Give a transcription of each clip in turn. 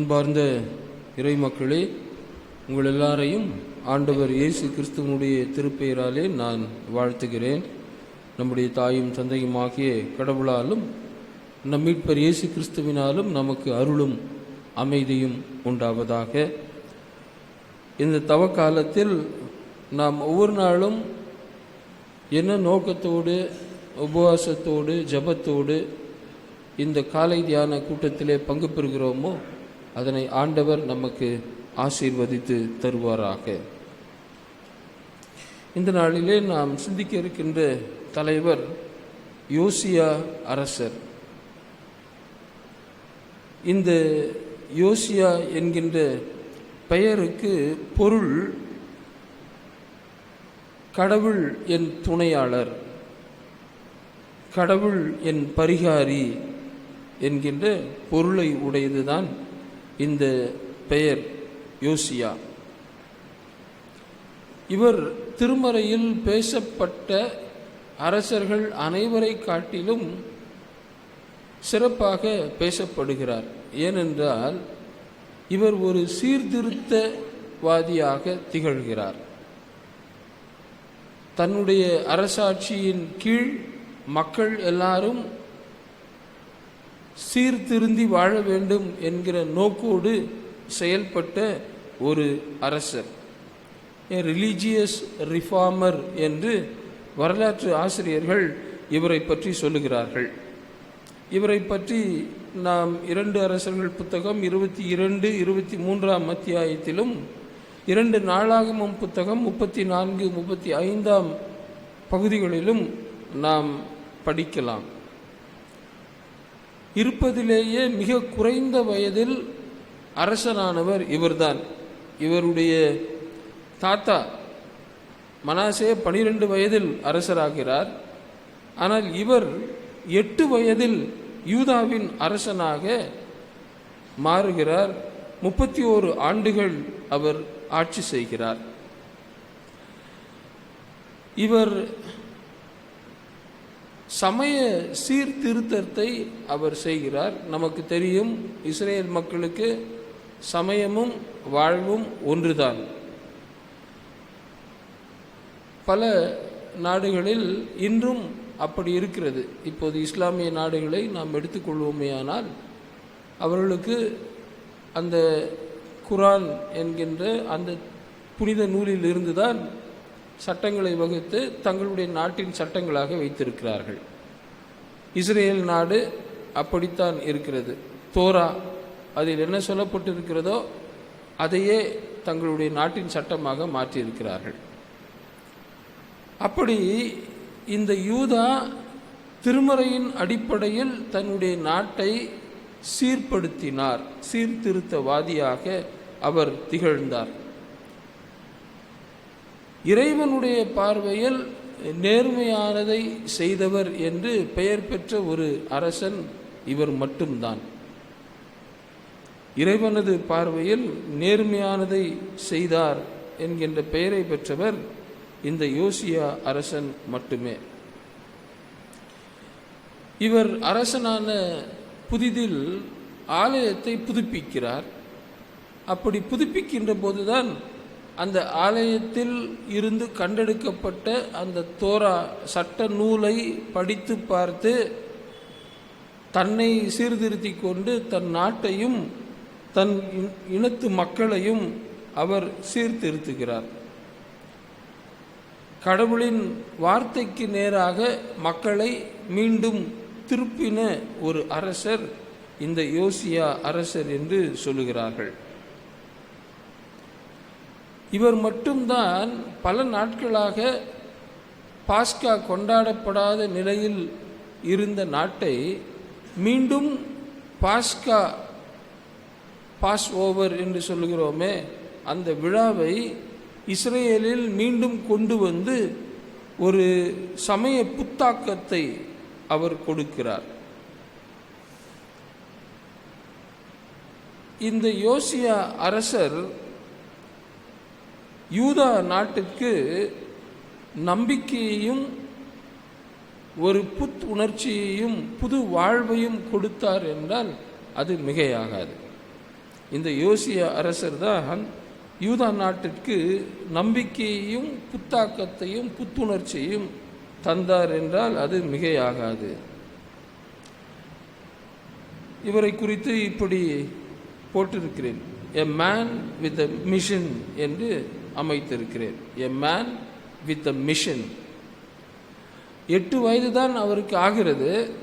அன்பார்ந்த இறை மக்களே உங்கள் எல்லாரையும் ஆண்டவர் இயேசு கிறிஸ்துவனுடைய திருப்பெயராலே நான் வாழ்த்துகிறேன். நம்முடைய தாயும் தந்தையுமாகிய கடவுளாலும் நம் மீட்பர் இயேசு கிறிஸ்துவினாலும் நமக்கு அருளும் அமைதியும் உண்டாவதாக. இந்த தவ காலத்தில் நாம் ஒவ்வொரு நாளும் என்ன நோக்கத்தோடு உபவாசத்தோடு ஜபத்தோடு இந்த காலை தியான கூட்டத்திலே பங்கு பெறுகிறோமோ அதனை ஆண்டவர் நமக்கு ஆசீர்வதித்து தருவாராக. இந்த நாளிலே நாம் சிந்திக்க இருக்கின்ற தலைவர் யோசியா அரசர். இந்த யோசியா என்கின்ற பெயருக்கு பொருள் கடவுள் என் துணையாளர் கடவுள் என் பரிகாரி என்கின்ற பொருளை உடையதுதான் இந்த பெயர் யோசியா. இவர் திருமறையில் பேசப்பட்ட அரசர்கள் அனைவரை காட்டிலும் சிறப்பாக பேசப்படுகிறார். ஏனென்றால் இவர் ஒரு சீர்திருத்தவாதியாக திகழ்கிறார். தன்னுடைய அரசாட்சியின் கீழ் மக்கள் எல்லாரும் சீர்திருந்தி வாழ வேண்டும் என்கிற நோக்கோடு செயல்பட்ட ஒரு அரசர். ரிலீஜியஸ் ரிஃபார்மர் என்று வரலாற்று ஆசிரியர்கள் இவரை பற்றி சொல்லுகிறார்கள். இவரை பற்றி நாம் இரண்டு அரசர்கள் புத்தகம் இருபத்தி இரண்டு இருபத்தி மூன்றாம் அத்தியாயத்திலும் இரண்டு நாளாகமம் புத்தகம் முப்பத்தி நான்கு முப்பத்தி ஐந்தாம் பகுதிகளிலும் நாம் படிக்கலாம். இருப்பதிலேயே மிக குறைந்த வயதில் அரசனானவர் இவர்தான். இவருடைய தாத்தா மனாசே பனிரெண்டு வயதில் அரசராகிறார். ஆனால் இவர் எட்டு வயதில் யூதாவின் அரசனாக மாறுகிறார். முப்பத்தி ஓரு ஆண்டுகள் அவர் ஆட்சி செய்கிறார். இவர் சமய சீர்திருத்தத்தை அவர் செய்கிறார். நமக்கு தெரியும் இஸ்ரேல் மக்களுக்கு சமயமும் வாழ்வும் ஒன்றுதான். பல நாடுகளில் இன்றும் அப்படி இருக்கிறது. இப்போது இஸ்லாமிய நாடுகளை நாம் எடுத்துக்கொள்வோமேயானால் அவர்களுக்கு அந்த குரான் என்கின்ற அந்த புனித நூலில் இருந்துதான் சட்டங்களை வகுத்து தங்களுடைய நாட்டின் சட்டங்களாக வைத்திருக்கிறார்கள். இஸ்ரேல் நாடு அப்படித்தான் இருக்கிறது. தோரா அதில் என்ன சொல்லப்பட்டிருக்கிறதோ அதையே தங்களுடைய நாட்டின் சட்டமாக மாற்றியிருக்கிறார்கள். அப்படி இந்த யூதா திருமறையின் அடிப்படையில் தன்னுடைய நாட்டை சீர்படுத்தினார். சீர்திருத்தவாதியாக அவர் திகழ்ந்தார். இறைவனுடைய பார்வையில் நேர்மையானதை செய்தவர் என்று பெயர் பெற்ற ஒரு அரசன் இவர் மட்டும்தான். இறைவனது பார்வையில் நேர்மையானதை செய்தார் என்கின்ற பெயரை பெற்றவர் இந்த யோசியா அரசன் மட்டுமே. இவர் அரசனான புதிதில் ஆலயத்தை புதுப்பிக்கிறார். அப்படி புதுப்பிக்கின்ற போதுதான் அந்த ஆலயத்தில் இருந்து கண்டெடுக்கப்பட்ட அந்த தோரா சட்ட நூலை படித்து பார்த்து தன்னை சீர்திருத்தி கொண்டு தன் நாட்டையும் தன் இனத்து மக்களையும் அவர் சீர்திருத்துகிறார். கடவுளின் வார்த்தைக்கு நேராக மக்களை மீண்டும் திருப்பின ஒரு அரசர் இந்த யோசியா அரசர் என்று சொல்லுகிறார்கள். இவர் மட்டும்தான் பல நாட்களாக பாஸ்கா கொண்டாடப்படாத நிலையில் இருந்த நாட்டை மீண்டும் பாஸ்கா பாஸ் ஓவர் என்று சொல்லுகிறோமே அந்த விழாவை இஸ்ரேலில் மீண்டும் கொண்டு வந்து ஒரு சமய புத்தாக்கத்தை அவர் கொடுக்கிறார். இந்த யோசியா அரசர் யூதா நாட்டுக்கு நம்பிக்கையையும் ஒரு புத் உணர்ச்சியையும் புது வாழ்வையும் கொடுத்தார் என்றால் அது மிகையாகாது. இந்த யோசிய அரசர் தான் யூதா நாட்டிற்கு நம்பிக்கையையும் புத்தாக்கத்தையும் புத்துணர்ச்சியையும் தந்தார் என்றால் அது மிகையாகாது. இவரை குறித்து இப்படி போட்டிருக்கிறேன். A man with a mission என்று அமைத்திருக்கிறேன். A man with a mission எட்டு வயது தான் அவருக்கு ஆகிறது.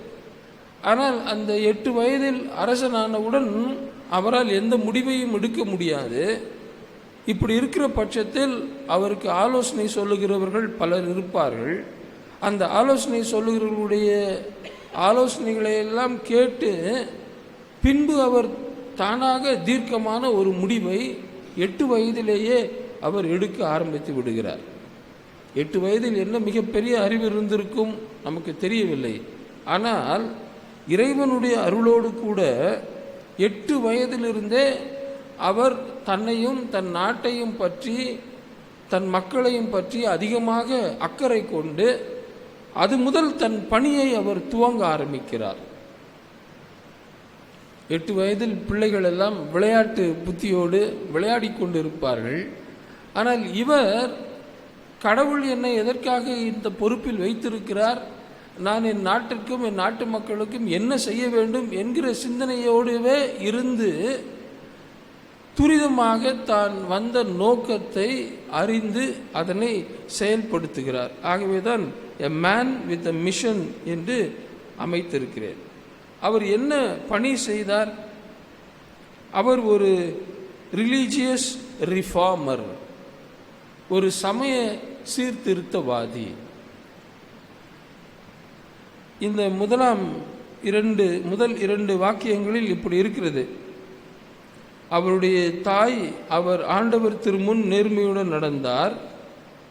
ஆனால் அந்த எட்டு வயதில் அரசனானவுடன் அவரால் எந்த முடிவையும் எடுக்க முடியாது. இப்படி இருக்கிற பட்சத்தில் அவருக்கு ஆலோசனை சொல்லுகிறவர்கள் பலர் இருப்பார்கள். அந்த ஆலோசனை சொல்லுகிறவர்களுடைய ஆலோசனைகளை எல்லாம் கேட்டு பின்பு அவர் தானாக தீர்க்கமான ஒரு முடிவை எட்டு வயதிலேயே அவர் எடுக்க ஆரம்பித்து விடுகிறார். எட்டு வயதில் என்ன மிகப்பெரிய அறிவு இருந்திருக்கும் நமக்கு தெரியவில்லை. ஆனால் இறைவனுடைய அருளோடு கூட எட்டு வயதிலிருந்தே அவர் தன்னையும் தன் நாட்டையும் பற்றி தன் மக்களையும் பற்றி அதிகமாக அக்கறை கொண்டு அது முதல் தன் பணியை அவர் துவங்க ஆரம்பிக்கிறார். எட்டு வயதில் பிள்ளைகள் எல்லாம் விளையாட்டு புத்தியோடு விளையாடி கொண்டிருப்பார்கள். ஆனால் இவர் கடவுள் என்னை எதற்காக இந்த பொறுப்பில் வைத்திருக்கிறார்? நான் என் நாட்டிற்கும் என் நாட்டு மக்களுக்கும் என்ன செய்ய வேண்டும் என்கிற சிந்தனையோடவே இருந்து துரிதமாக தான் வந்த நோக்கத்தை அறிந்து அதனை செயல்படுத்துகிறார். ஆகவேதான் a man with a mission என்று அமைத்திருக்கிறேன். அவர் என்ன பணி செய்தார்? அவர் ஒரு ரிலீஜியஸ் ரிஃபார்மர் ஒரு சமய சீர்திருத்தவாதி. இந்த முதலாம் இரண்டு முதல் இரண்டு வாக்கியங்களில் இப்படி இருக்கிறது. அவருடைய தாய் அவர் ஆண்டவர் திருமுன் நேர்மையுடன் நடந்தார்.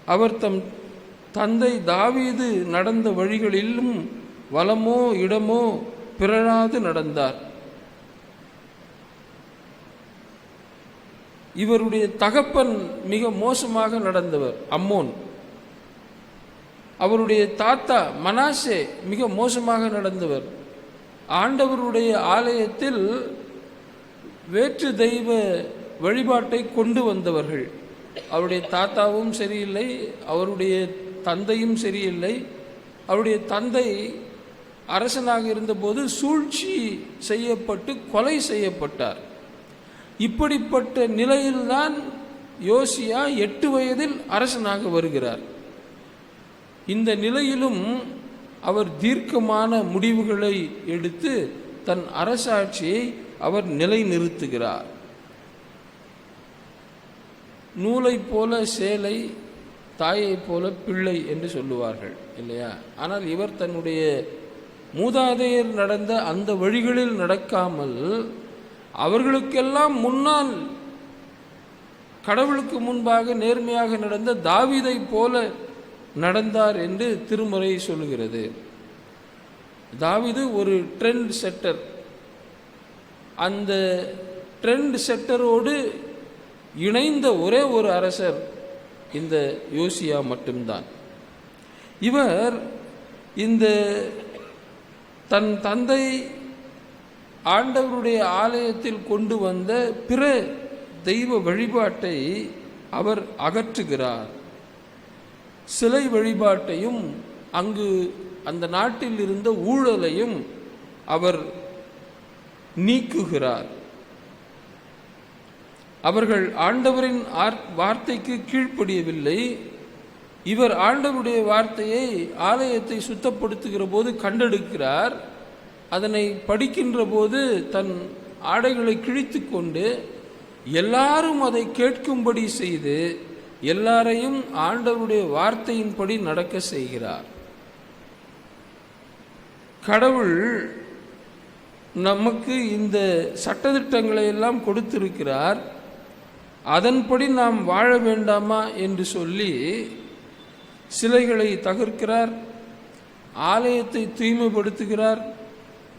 அவர் தம் தந்தை தாவீது நடந்த வழிகளிலும் வளமோ இடமோ பிறழாது நடந்தார். இவருடைய தகப்பன் மிக மோசமாக நடந்தவர் அம்மோன். அவருடைய தாத்தா மனாசே மிக மோசமாக நடந்தவர். ஆண்டவருடைய ஆலயத்தில் வேற்று தெய்வ வழிபாட்டை கொண்டு வந்தவர்கள். அவருடைய தாத்தாவும் சரியில்லை அவருடைய தந்தையும் சரியில்லை. அவருடைய தந்தை அரசனாக இருந்தபோது சூழ்ச்சி செய்யப்பட்டு கொலை செய்யப்பட்டார். இப்படிப்பட்ட நிலையில்தான் யோசியா எட்டு வயதில் அரசனாக வருகிறார். இந்த நிலையிலும் அவர் தீர்க்கமான முடிவுகளை எடுத்து தன் அரசாட்சியை அவர் நிலைநிறுத்துகிறார். நூலைப் போல சேலை தாயைப் போல பிள்ளை என்று சொல்லுவார்கள் இல்லையா? ஆனால் இவர் தன்னுடைய மூதாதையர் நடந்த அந்த வழிகளில் நடக்காமல் அவர்களுக்கெல்லாம் முன்னால் கடவுளுக்கு முன்பாக நேர்மையாக நடந்த தாவிதை போல நடந்தார் என்று திருமுறை சொல்லுகிறது. தாவிது ஒரு ட்ரெண்ட் செட்டர் அந்த ட்ரெண்ட் செட்டரோடு இணைந்த ஒரே ஒரு அரசர் இந்த யோசியா மட்டும்தான். இவர் இந்த தன் தந்தை ஆண்டவருடைய ஆலயத்தில் கொண்டு வந்த பிற தெய்வ வழிபாட்டை அவர் அகற்றுகிறார். சிலை வழிபாட்டையும் அங்கு அந்த நாட்டில் இருந்த ஊழலையும் அவர் நீக்குகிறார். அவர்கள் ஆண்டவரின் ஆர்- வார்த்தைக்கு கீழ்ப்படியவில்லை. இவர் ஆண்டவருடைய வார்த்தையை ஆலயத்தை சுத்தப்படுத்துகிற போது கண்டெடுக்கிறார். அதனை படிக்கின்ற போது தன் ஆடைகளை கிழித்து கொண்டு எல்லாரும் அதை கேட்கும்படி செய்து எல்லாரையும் ஆண்டவருடைய வார்த்தையின்படி நடக்க செய்கிறார். கடவுள் நமக்கு இந்த சட்டத்திட்டங்களை எல்லாம் கொடுத்திருக்கிறார். அதன்படி நாம் வாழ வேண்டாமா என்று சொல்லி சிலைகளை தகர்க்கிறார். ஆலயத்தை தூய்மைப்படுத்துகிறார்.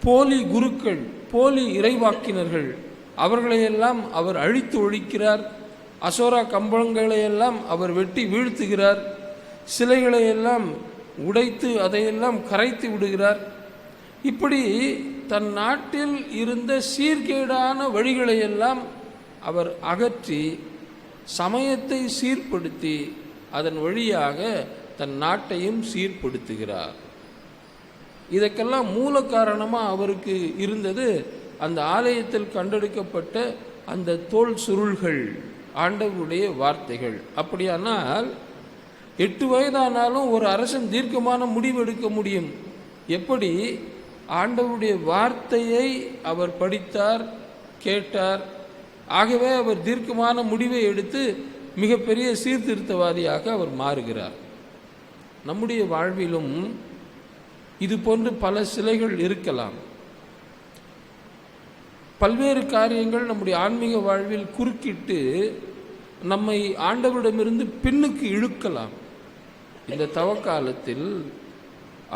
போலி குருக்கள் போலி இறைவாக்கினர்கள். அவர்களையெல்லாம் அவர் அழித்து ஒழிக்கிறார். அசோரா கம்பளங்களையெல்லாம் அவர் வெட்டி வீழ்த்துகிறார். சிலைகளையெல்லாம் உடைத்து அதையெல்லாம் கரைத்து விடுகிறார். இப்படி தன் நாட்டில் இருந்த சீர்கேடான வழிகளையெல்லாம் அவர் அகற்றி சமயத்தை சீர்படுத்தி அதன் வழியாக தன் நாட்டையும் சீர்படுத்துகிறார். இதற்கெல்லாம் மூல காரணமாக அவருக்கு இருந்தது அந்த ஆலயத்தில் கண்டெடுக்கப்பட்ட அந்த தோல் சுருள்கள் ஆண்டவருடைய வார்த்தைகள். அப்படியானால் எட்டு வயதானாலும் ஒரு அரசன் தீர்க்கமான முடிவு எடுக்க முடியும். எப்படி? ஆண்டவருடைய வார்த்தையை அவர் படித்தார் கேட்டார். ஆகவே அவர் தீர்க்கமான முடிவை எடுத்து மிகப்பெரிய சீர்திருத்தவாதியாக அவர் மாறுகிறார். நம்முடைய வாழ்விலும் இது போன்று பல சிலைகள் இருக்கலாம். பல்வேறு காரியங்கள் நம்முடைய ஆன்மீக வாழ்வில் குறுக்கிட்டு நம்மை ஆண்டவரிடமிருந்து பின்னுக்கு இழுக்கலாம். இந்த தவக்காலத்தில்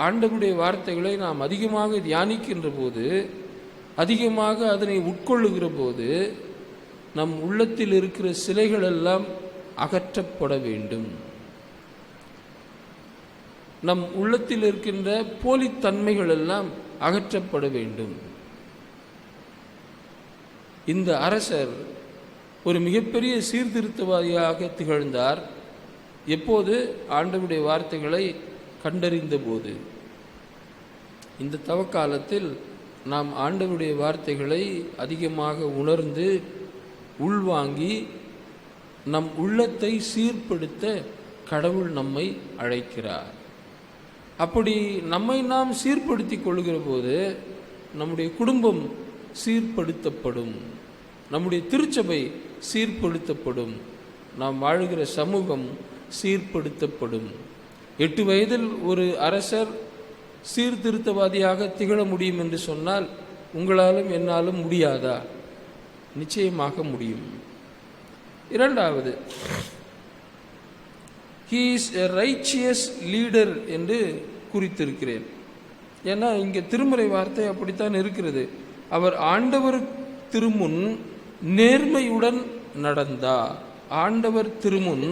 ஆண்டவருடைய வார்த்தைகளை நாம் அதிகமாக தியானிக்கின்ற போது அதிகமாக அதனை உட்கொள்ளுகிற போது நம் உள்ளத்தில் இருக்கிற சிலைகள் எல்லாம் அகற்றப்பட வேண்டும். நம் உள்ளத்தில் இருக்கின்ற போலித்தன்மைகள் எல்லாம் அகற்றப்பட வேண்டும். இந்த அரசர் ஒரு மிகப்பெரிய சீர்திருத்தவாதியாக திகழ்ந்தார். எப்போது? ஆண்டவுடைய வார்த்தைகளை கண்டறிந்த போது. இந்த தவக்காலத்தில் நாம் ஆண்டவுடைய வார்த்தைகளை அதிகமாக உணர்ந்து உள்வாங்கி நம் உள்ளத்தை சீர்படுத்த கடவுள் நம்மை அழைக்கிறார். அப்படி நம்மை நாம் சீர்படுத்தி கொள்கிற போது நம்முடைய குடும்பம் சீர்படுத்தப்படும். நம்முடைய திருச்சபை சீர்படுத்தப்படும். நாம் வாழ்கிற சமூகம் சீர்படுத்தப்படும். எட்டு வயதில் ஒரு அரசர் சீர்திருத்தவாதியாக திகழ முடியும் என்று சொன்னால் உங்களாலும் என்னாலும் முடியாதா? நிச்சயமாக முடியும். இரண்டாவது he is a righteous leader என்று குறித்திருக்கிறேன். ஏன்னா இங்கே திருமுறை வார்த்தை அப்படித்தான் இருக்கிறது. அவர் ஆண்டவர் திருமுன் நேர்மையுடன் நடந்தார். ஆண்டவர் திருமுன்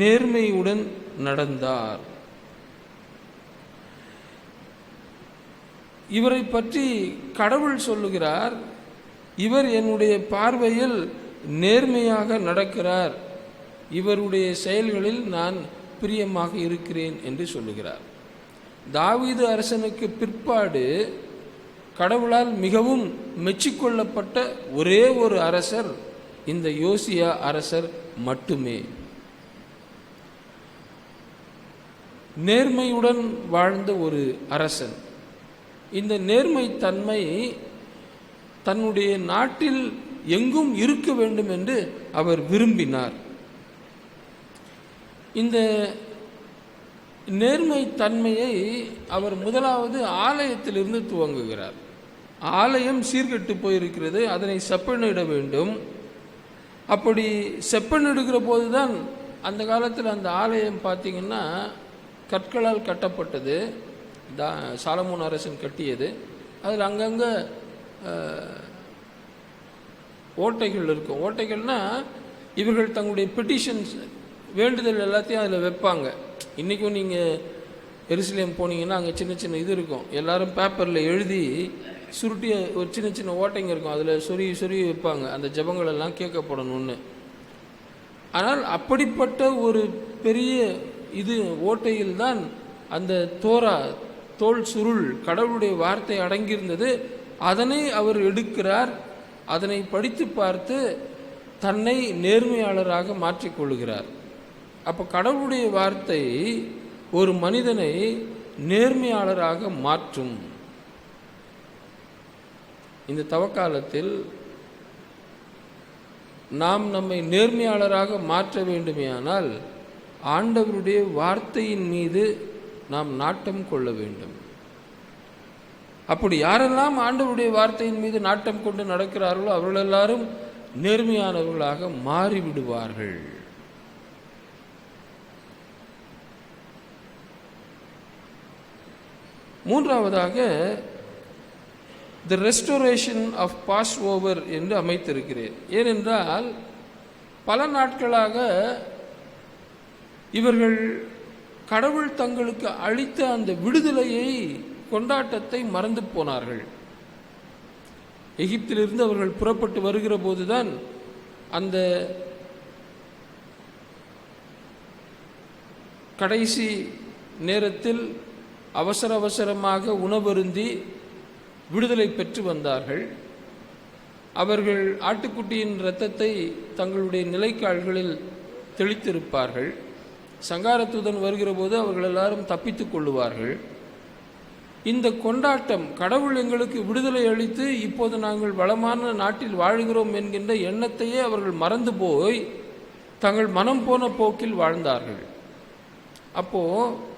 நேர்மையுடன் நடந்தார். இவரை பற்றி கடவுள் சொல்லுகிறார் இவர் என்னுடைய பார்வையில் நேர்மையாக நடக்கிறார். இவருடைய செயல்களில் நான் பிரியமாக இருக்கிறேன் என்று சொல்லுகிறார். தாவீது அரசனுக்கு பிற்பாடு கடவுளால் மிகவும் மெச்சிக்கொள்ளப்பட்ட ஒரே ஒரு அரசர் இந்த யோசியா அரசர் மட்டுமே. நேர்மையுடன் வாழ்ந்த ஒரு அரசன். இந்த நேர்மைத்தன்மை தன்னுடைய நாட்டில் எங்கும் இருக்க வேண்டும் என்று அவர் விரும்பினார். இந்த நேர்மைத்தன்மையை அவர் முதலாவது ஆலயத்திலிருந்து துவங்குகிறார். ஆலயம் சீர்கெட்டு போயிருக்கிறது அதனை செப்பனிட வேண்டும். அப்படி செப்பனிடுகிற போதுதான் அந்த காலத்தில் அந்த ஆலயம் பார்த்திங்கன்னா கற்களால் கட்டப்பட்டது. தா சாலமோன் அரசன் கட்டியது. அதில் அங்கங்கே ஓட்டைகள் இருக்கும் ஓட்டைகள்னால் இவர்கள் தங்களுடைய பெட்டிஷன்ஸ் வேண்டுதல் எல்லாத்தையும் அதில் வைப்பாங்க. இன்றைக்கும் நீங்கள் எருசலேம் போனீங்கன்னா அங்கே சின்ன சின்ன இது இருக்கும். எல்லாரும் பேப்பரில் எழுதி சுருட்டி ஒரு சின்ன சின்ன ஓட்டைங்க இருக்கும். அதில் சொருகி சொருகி வைப்பாங்க. அந்த ஜபங்களெல்லாம் கேட்கப்படணும்னு. ஆனால் அப்படிப்பட்ட ஒரு பெரிய இது ஓட்டையில் தான் அந்த தோரா தோல் சுருள் கடவுளுடைய வார்த்தை அடங்கியிருந்தது. அதனை அவர் எடுக்கிறார். அதனை படித்து பார்த்து தன்னை நேர்மையாளராக மாற்றிக்கொள்கிறார் அப்போ கடவுளுடைய வார்த்தை ஒரு மனிதனை நேர்மையாளராக மாற்றும். இந்த தவக்காலத்தில் நாம் நம்மை நேர்மையாளராக மாற்ற வேண்டுமேயானால் ஆண்டவருடைய வார்த்தையின் மீது நாம் நாட்டம் கொள்ள வேண்டும். அப்படி யாரெல்லாம் ஆண்டவருடைய வார்த்தையின் மீது நாட்டம் கொண்டு நடக்கிறார்களோ அவர்கள் எல்லாரும் நேர்மையானவர்களாக மாறிவிடுவார்கள். மூன்றாவதாக the restoration of Passover என்று அமைத்திருக்கிறேன். ஏனென்றால் பல நாட்களாக இவர்கள் கடவுள் தங்களுக்கு அளித்த அந்த விடுதலையை கொண்டாட்டத்தை மறந்து போனார்கள். எகிப்திலிருந்து அவர்கள் புறப்பட்டு வருகிற போதுதான் அந்த கடைசி நேரத்தில் அவசர அவசரமாக உணவருந்தி விடுதலை பெற்று வந்தார்கள். அவர்கள் ஆட்டுக்குட்டியின் இரத்தத்தை தங்களுடைய நிலைக்கால்களில் தெளித்திருப்பார்கள். சங்காரத்துடன் வருகிற போது அவர்கள் எல்லாரும் தப்பித்துக் கொள்ளுவார்கள். இந்த கொண்டாட்டம் கடவுள் எங்களுக்கு விடுதலை அளித்து இப்போது நாங்கள் வளமான நாட்டில் வாழ்கிறோம் என்கின்ற எண்ணத்தையே அவர்கள் மறந்து போய் தங்கள் மனம் போன போக்கில் வாழ்ந்தார்கள். அப்போது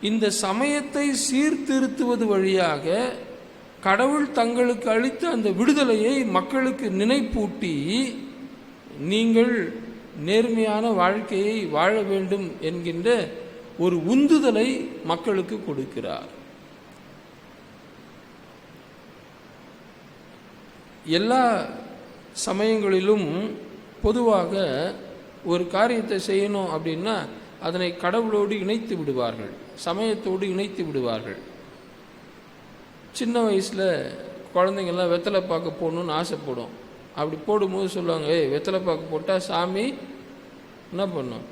இந்த சமயத்தை சீர்திருத்துவது வழியாக கடவுள் தங்களுக்கு அளித்த அந்த விடுதலையை மக்களுக்கு நினைப்பூட்டி நீங்கள் நேர்மையான வாழ்க்கையை வாழ வேண்டும் என்கின்ற ஒரு உந்துதலை மக்களுக்கு கொடுக்கிறார். எல்லா சமயங்களிலும் பொதுவாக ஒரு காரியத்தை செய்யணும் அப்படின்னா அதனை கடவுளோடு இணைத்து விடுவார்கள். சமயத்தோடு இணைத்து விடுவார்கள். சின்ன வயசில் குழந்தைங்கள்லாம் வெத்தலை பார்க்க போகணுன்னு ஆசைப்படும். அப்படி போடும்போது சொல்லுவாங்க ஏய் வெத்தலை பார்க்க போட்டால் சாமி என்ன பண்ணும்?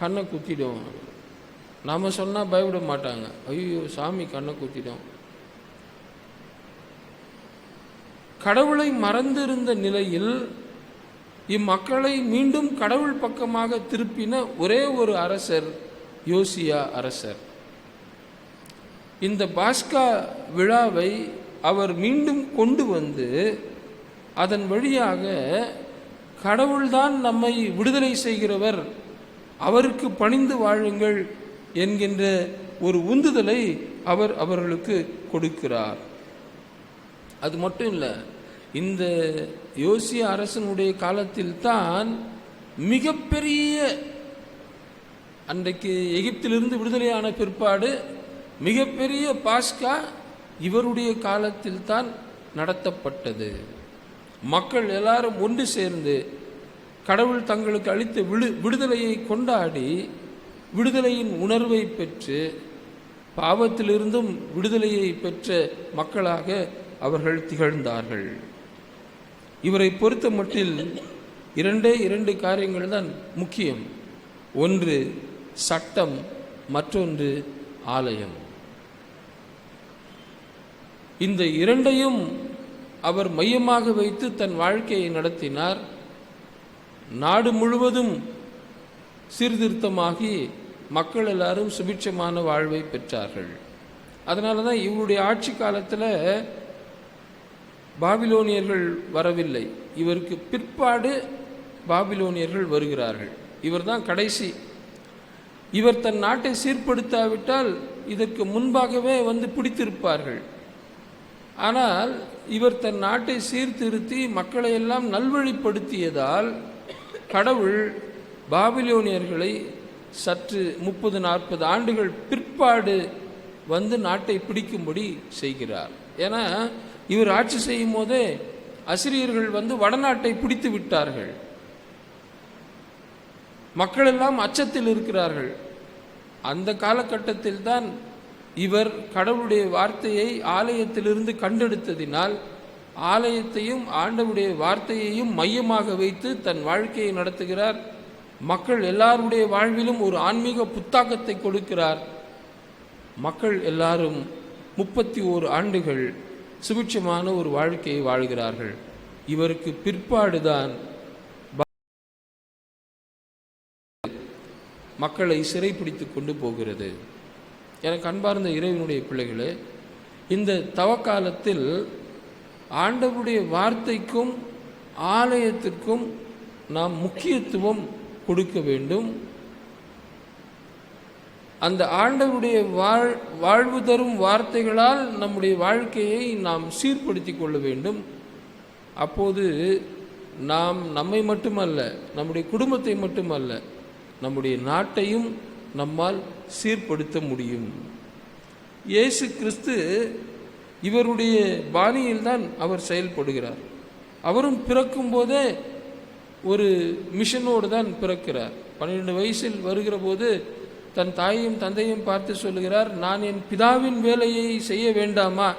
கண்ணை குத்திடும். நம்ம சொன்னால் பயப்பட மாட்டாங்க. ஐயோ சாமி கண்ணை குத்திடும். கடவுளை மறந்திருந்த நிலையில் இம்மக்களை மீண்டும் கடவுள் பக்கமாக திருப்பின ஒரே ஒரு அரசர் யோசியா அரசர். இந்த பாஸ்கா விழாவை அவர் மீண்டும் கொண்டு வந்து அதன் வழியாக கடவுள்தான் நம்மை விடுதலை செய்கிறவர் அவருக்கு பணிந்து வாழுங்கள் என்கின்ற ஒரு உந்துதலை அவர் அவர்களுக்கு கொடுக்கிறார். அது மட்டும் இல்லை இந்த யோசிய அரசனுடைய காலத்தில் தான் மிகப்பெரிய அன்றைக்கு எகிப்திலிருந்து விடுதலையான பிற்பாடு மிகப்பெரிய பாஸ்கா இவருடைய காலத்தில் தான் நடத்தப்பட்டது. மக்கள் எல்லாரும் ஒன்று சேர்ந்து கடவுள் தங்களுக்கு அளித்த விடு விடுதலையை கொண்டாடி விடுதலையின் உணர்வை பெற்று பாவத்திலிருந்தும் விடுதலையை பெற்ற மக்களாக அவர்கள் திகழ்ந்தார்கள். இவரை பொறுத்த மட்டில் இரண்டே இரண்டு காரியங்கள் தான் முக்கியம். ஒன்று சட்டம் மற்றொன்று ஆலயம். இந்த இரண்டையும் அவர் மையமாக வைத்து தன் வாழ்க்கையை நடத்தினார். நாடு முழுவதும் சீர்திருத்தமாகி மக்கள் எல்லாரும் சுபிட்சமான வாழ்வை பெற்றார்கள். அதனால தான் இவருடைய ஆட்சி காலத்தில் பாபிலோனியர்கள் வரவில்லை. இவருக்கு பிற்பாடு பாபிலோனியர்கள் வருகிறார்கள். இவர்தான் கடைசி. இவர் தன் நாட்டை சீர்படுத்தாவிட்டால் இதற்கு முன்பாகவே வந்து பிடித்திருப்பார்கள். ஆனால் இவர் தன் நாட்டை சீர்திருத்தி மக்களை எல்லாம் நல்வழிப்படுத்தியதால் கடவுள் பாபிலோனியர்களை சற்று முப்பது நாற்பது ஆண்டுகள் பிற்பாடு வந்து நாட்டை பிடிக்கும்படி செய்கிறார். ஏன்னா இவர் ஆட்சி செய்யும் போதே அசிரியர்கள் வந்து வடநாட்டை பிடித்து விட்டார்கள். மக்களெல்லாம் அச்சத்தில் இருக்கிறார்கள். அந்த காலகட்டத்தில் தான் இவர் கடவுளுடைய வார்த்தையை ஆலயத்திலிருந்து கண்டெடுத்ததினால் ஆலயத்தையும் ஆண்டவுடைய வார்த்தையையும் மையமாக வைத்து தன் வாழ்க்கையை நடத்துகிறார். மக்கள் எல்லாருடைய வாழ்விலும் ஒரு ஆன்மீக புத்தாக்கத்தை கொடுக்கிறார். மக்கள் எல்லாரும் முப்பத்தி ஓரு ஆண்டுகள் சுபிட்சமான ஒரு வாழ்க்கையை வாழ்கிறார்கள். இவருக்கு பிற்பாடுதான் மக்களை சிறைப்பிடித்து கொண்டு போகிறது. எனக்கு அன்பார்ந்த இறைவனுடைய பிள்ளைகளே இந்த தவக்காலத்தில் ஆண்டவருடைய வார்த்தைக்கும் ஆலயத்திற்கும் நாம் முக்கியத்துவம் கொடுக்க வேண்டும். அந்த ஆண்டவருடைய வாழ் வாழ்வு தரும் வார்த்தைகளால் நம்முடைய வாழ்க்கையை நாம் சீர்படுத்தி கொள்ள வேண்டும். அப்போது நாம் நம்மை மட்டுமல்ல நம்முடைய குடும்பத்தை மட்டுமல்ல நம்முடைய நாட்டையும் நம்மால் சீர்படுத்த முடியும். இயேசு கிறிஸ்து இவருடைய பாணியில்தான் அவர் செயல்படுகிறார். அவரும் பிறக்கும் போதே ஒரு மிஷனோடு தான் பிறக்கிறார். பன்னிரெண்டு வயசில் வருகிற போது தன் தாயையும் தந்தையும் பார்த்து சொல்லுகிறார் நான் என் பிதாவின் வேலையை செய்ய வேண்டாமா?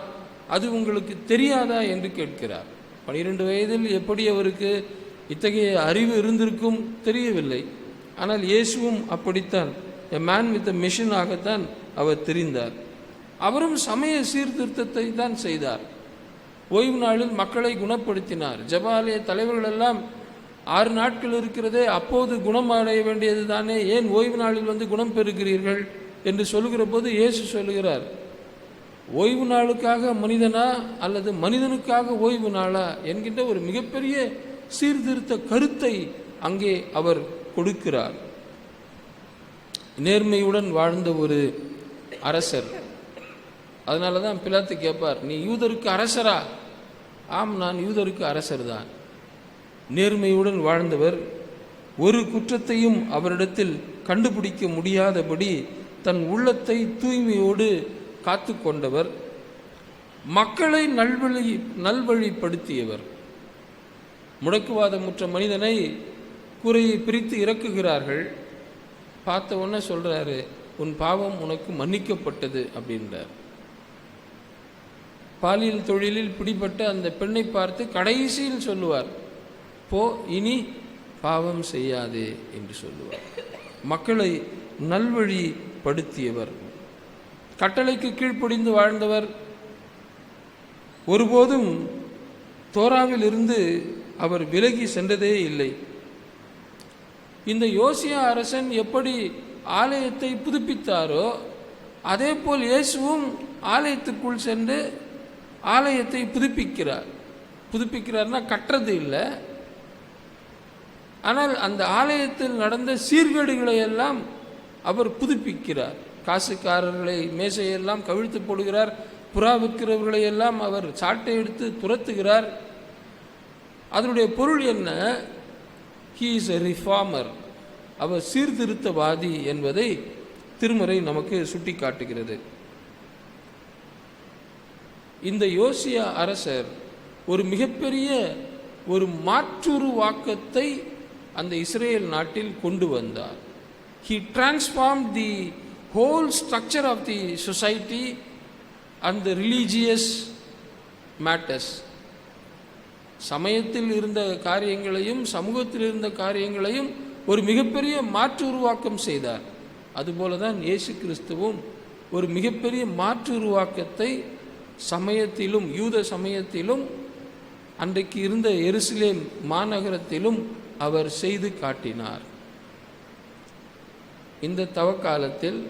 அது உங்களுக்கு தெரியாதா? என்று கேட்கிறார். பனிரெண்டு வயதில் எப்படி அவருக்கு இத்தகைய அறிவு இருந்திருக்கும் தெரியவில்லை. ஆனால் இயேசுவும் அப்படித்தான். எ மேன் வித் மிஷினாகத்தான் அவர் தெரிந்தார். அவரும் சமய சீர்திருத்தத்தை தான் செய்தார். ஓய்வு நாளில் மக்களை குணப்படுத்தினார். ஜபாலய தலைவர்கள் எல்லாம் ஆறு நாட்கள் இருக்கிறதே அப்போது குணம் அடைய வேண்டியது தானே ஏன் ஓய்வு நாளில் வந்து குணம் பெறுகிறீர்கள் என்று சொல்லுகிற போது இயேசு சொல்லுகிறார் ஓய்வு நாளுக்காக மனிதனா அல்லது மனிதனுக்காக ஓய்வு நாளா? என்கின்ற ஒரு மிகப்பெரிய சீர்திருத்த கருத்தை அங்கே அவர் கொடுக்கிறார். நேர்மையுடன் வாழ்ந்த ஒரு அரசர். அதனால தான் பிலாத்து கேட்பார் நீ யூதருக்கு அரசரா? ஆம் நான் யூதருக்கு அரசர் தான் நேர்மையுடன் வாழ்ந்தவர் ஒரு குற்றத்தையும் அவரிடத்தில் கண்டுபிடிக்க முடியாதபடி தன் உள்ளத்தை தூய்மையோடு காத்து கொண்டவர். மக்களை நல்வழி நல்வழிப்படுத்தியவர். முடக்குவாதமுற்ற மனிதனை குறையை பிரித்து இறக்குகிறார்கள். பார்த்த உடனே சொல்றாரு உன் பாவம் உனக்கு மன்னிக்கப்பட்டது அப்படின்றார். பாலியல் தொழிலில் பிடிபட்ட அந்த பெண்ணை பார்த்து கடைசியில் சொல்லுவார் போ இனி பாவம் செய்யாதே என்று சொல்லுவார். மக்களை நல்வழி படுத்தியவர் கட்டளைக்கு கீழ்ப்படிந்து வாழ்ந்தவர். ஒருபோதும் தோராவில் இருந்து அவர் விலகி சென்றதே இல்லை. இந்த யோசியா அரசன் எப்படி ஆலயத்தை புதுப்பித்தாரோ அதே போல் இயேசுவும் ஆலயத்துக்குள் சென்று ஆலயத்தை புதுப்பிக்கிறார். புதுப்பிக்கிறார்னா கட்டுறது இல்லை. ஆனால் அந்த ஆலயத்தில் நடந்த சீர்கேடுகளை எல்லாம் அவர் புதுப்பிக்கிறார். காசுக்காரர்களை மேசையெல்லாம் கவிழ்த்து போடுகிறார். புறா விற்கிறவர்களை எல்லாம் அவர் சாட்டை எடுத்து துரத்துகிறார். அதனுடைய பொருள் என்ன? ஹீ இஸ் எ ரிஃபார்மர் அவர் சீர்திருத்தவாதி என்பதை திருமறை நமக்கு சுட்டி காட்டுகிறது இந்த யோசியா அரசர் ஒரு மிகப்பெரிய ஒரு மாற்றுருவாக்கத்தை அந்த இஸ்ரேல் நாட்டில் கொண்டு வந்தார். He transform the whole structure of the society and the religious matters சமயத்தில் இருந்த காரியங்களையும் சமூகத்தில் இருந்த காரியங்களையும் ஒரு மிகப்பெரிய மாற்று உருவாக்கம் செய்தார். அதுபோல தான் இயேசு கிறிஸ்துவும் ஒரு மிகப்பெரிய மாற்று உருவாக்கத்தை சமயத்திலும் யூத சமயத்திலும் அன்றைக்கு இருந்த எருசலேம் மாநகரத்திலும் அவர் செய்து காட்டினார். இந்த தவக்காலத்தில்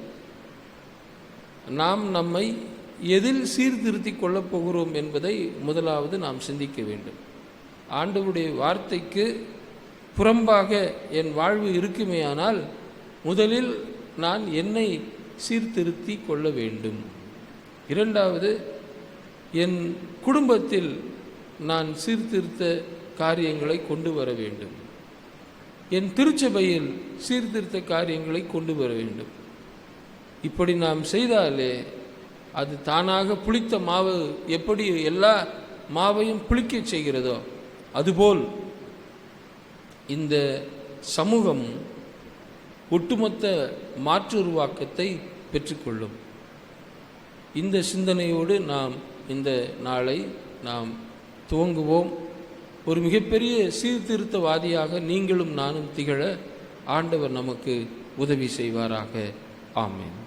நாம் நம்மை எதில் சீர்திருத்திக் கொள்ளப் போகிறோம் என்பதை முதலாவது நாம் சிந்திக்க வேண்டும். ஆண்டவருடைய வார்த்தைக்கு புறம்பாக என் வாழ்வு இருக்குமேயானால் முதலில் நான் என்னை சீர்திருத்தி கொள்ள வேண்டும். இரண்டாவது என் குடும்பத்தில் நான் சீர்திருத்த காரியங்களை கொண்டு வர வேண்டும். என் திருச்சபையில் சீர்திருத்த காரியங்களை கொண்டு வர வேண்டும். இப்படி நாம் செய்தாலே அது தானாக புளித்த மாவு எப்படி எல்லா மாவையும் புளிக்கச் செய்கிறதோ அதுபோல் இந்த சமூகம் ஒட்டுமொத்த மாற்று உருவாக்கத்தை பெற்றுக்கொள்ளும். இந்த சிந்தனையோடு நாம் இந்த நாளை நாம் துவங்குவோம். ஒரு மிகப்பெரிய சீர்திருத்தவாதியாக நீங்களும் நானும் திகழ ஆண்டவர் நமக்கு உதவி செய்வாராக. ஆமேன்.